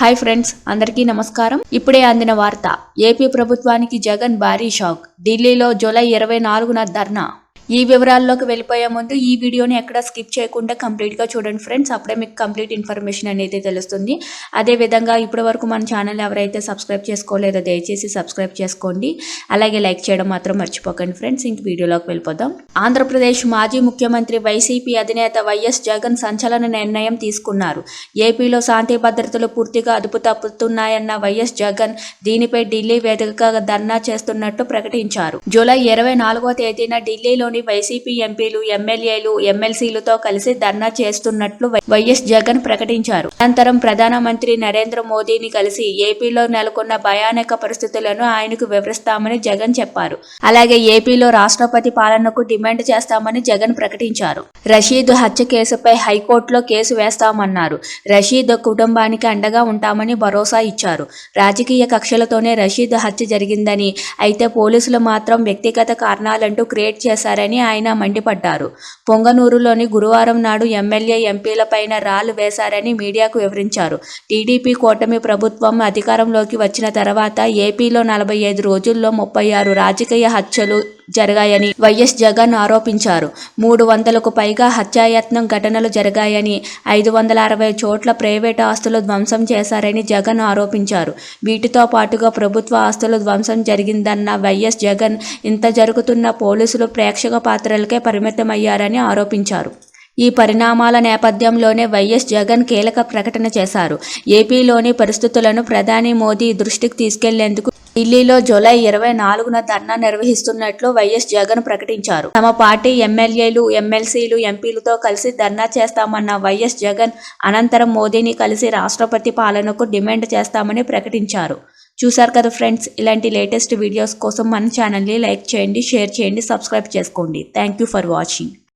Hi friends అందరికీ నమస్కారం. ఇప్పుడే అందిన వార్త. ఏపీ ప్రభుత్వానికి జగన్ భారీ షాక్. ఢిల్లీలో జూలై ఇరవై నాలుగున ధర్నా. ఈ వివరాల్లోకి వెళ్ళిపోయే ముందు ఈ వీడియోని ఎక్కడ స్కిప్ చేయకుండా కంప్లీట్గా చూడండి ఫ్రెండ్స్. అప్పుడే మీకు కంప్లీట్ ఇన్ఫర్మేషన్ అనేది తెలుస్తుంది. అదే విధంగా ఇప్పటి వరకు మన ఛానల్ ఎవరైతే సబ్స్క్రైబ్ చేసుకోలేదో దయచేసి సబ్స్క్రైబ్ చేసుకోండి. అలాగే లైక్ చేయడం మాత్రం మర్చిపోకండి ఫ్రెండ్స్. ఇంక వీడియోలోకి వెళ్ళిపోదాం. ఆంధ్రప్రదేశ్ మాజీ ముఖ్యమంత్రి వైసీపీ అధినేత వైఎస్ జగన్ సంచలన నిర్ణయం తీసుకున్నారు. ఏపీలో శాంతి భద్రతలు పూర్తిగా అదుపు తప్పుతున్నాయన్న వైఎస్ జగన్ దీనిపై ఢిల్లీ వేదికగా ధర్నా చేస్తున్నట్టు ప్రకటించారు. జూలై ఇరవై నాలుగో తేదీన ఢిల్లీలోని వైసీపీ ఎంపీలు ఎమ్మెల్యేలు ఎమ్మెల్సీలతో కలిసి ధర్నా చేస్తున్నట్లు వైఎస్ జగన్ ప్రకటించారు. అనంతరం ప్రధానమంత్రి నరేంద్ర మోదీని కలిసి ఏపీలో నెలకొన్న భయానక పరిస్థితులను ఆయనకు వివరిస్తామని జగన్ చెప్పారు. అలాగే ఏపీలో రాష్ట్రపతి పాలనకు డిమాండ్ చేస్తామని జగన్ ప్రకటించారు. రషీద్ హత్య కేసుపై హైకోర్టులో కేసు వేస్తామన్నారు. రషీద్ కుటుంబానికి అండగా ఉంటామని భరోసా ఇచ్చారు. రాజకీయ కక్షలతోనే రషీద్ హత్య జరిగిందని అయితే పోలీసులు మాత్రం వ్యక్తిగత కారణాలంటూ క్రియేట్ చేశారని ఆయన మండిపడ్డారు. పొంగనూరులోని గురువారం నాడు ఎమ్మెల్యే ఎంపీలపైన రాళ్ళు వేశారని మీడియాకు వివరించారు. టీడీపీ కూటమి ప్రభుత్వం అధికారంలోకి వచ్చిన తర్వాత ఏపీలో నలభై ఐదు రోజుల్లో ముప్పై ఆరు రాజకీయ హత్యలు జరిగాయని వైఎస్ జగన్ ఆరోపించారు. మూడు వందలకు పైగా హత్యాయత్నం ఘటనలు జరిగాయని ఐదు వందల అరవై చోట్ల ప్రైవేటు ఆస్తులు ధ్వంసం చేశారని జగన్ ఆరోపించారు. వీటితో పాటుగా ప్రభుత్వ ఆస్తులు ధ్వంసం జరిగిందన్న వైఎస్ జగన్ ఇంత జరుగుతున్న పోలీసులు ప్రేక్షక పాత్రలకే పరిమితమయ్యారని ఆరోపించారు. ఈ పరిణామాల నేపథ్యంలోనే వైఎస్ జగన్ కీలక ప్రకటన చేశారు. ఏపీలోని పరిస్థితులను ప్రధాని మోదీ దృష్టికి తీసుకెళ్ళేందుకు ఢిల్లీలో జూలై ఇరవై నాలుగున ధర్నా నిర్వహిస్తున్నట్లు వైఎస్ జగన్ ప్రకటించారు. తమ పార్టీ ఎమ్మెల్యేలు ఎమ్మెల్సీలు ఎంపీలతో కలిసి ధర్నా చేస్తామన్న వైఎస్ జగన్ అనంతరం మోదీని కలిసి రాష్ట్రపతి పాలనకు డిమాండ్ చేస్తామని ప్రకటించారు. చూశారు కదా ఫ్రెండ్స్ ఇలాంటి లేటెస్ట్ వీడియోస్ కోసం మన ఛానల్ని లైక్ చేయండి షేర్ చేయండి సబ్స్క్రైబ్ చేసుకోండి. Thank you for watching.